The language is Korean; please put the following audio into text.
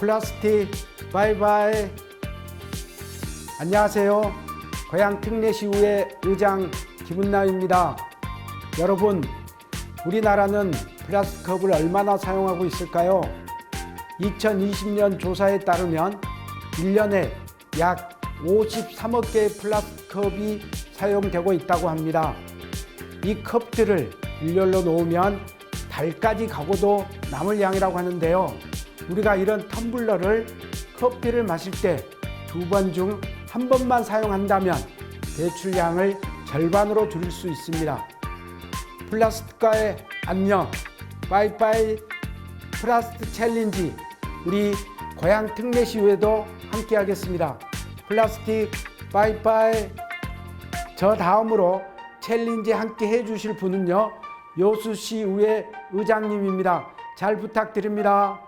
플라스틱 바이바이 안녕하세요 고향 특례시의회 의장 김은나입니다 여러분 우리나라는 플라스틱컵을 얼마나 사용하고 있을까요? 2020년 조사에 따르면 1년에 약 53억 개의 플라스틱컵이 사용되고 있다고 합니다. 이 컵들을 일렬로 놓으면 달까지 가고도 남을 양이라고 하는데요. 우리가 이런 텀블러를 커피를 마실 때 두 번 중 한 번만 사용한다면 배출량을 절반으로 줄일 수 있습니다. 플라스틱과의 안녕, 빠이빠이 플라스틱 챌린지 우리 고향 특례시의회도 함께 하겠습니다. 플라스틱 빠이빠이 저 다음으로 챌린지 함께 해주실 분은요 요수시의회 의장님입니다. 잘 부탁드립니다.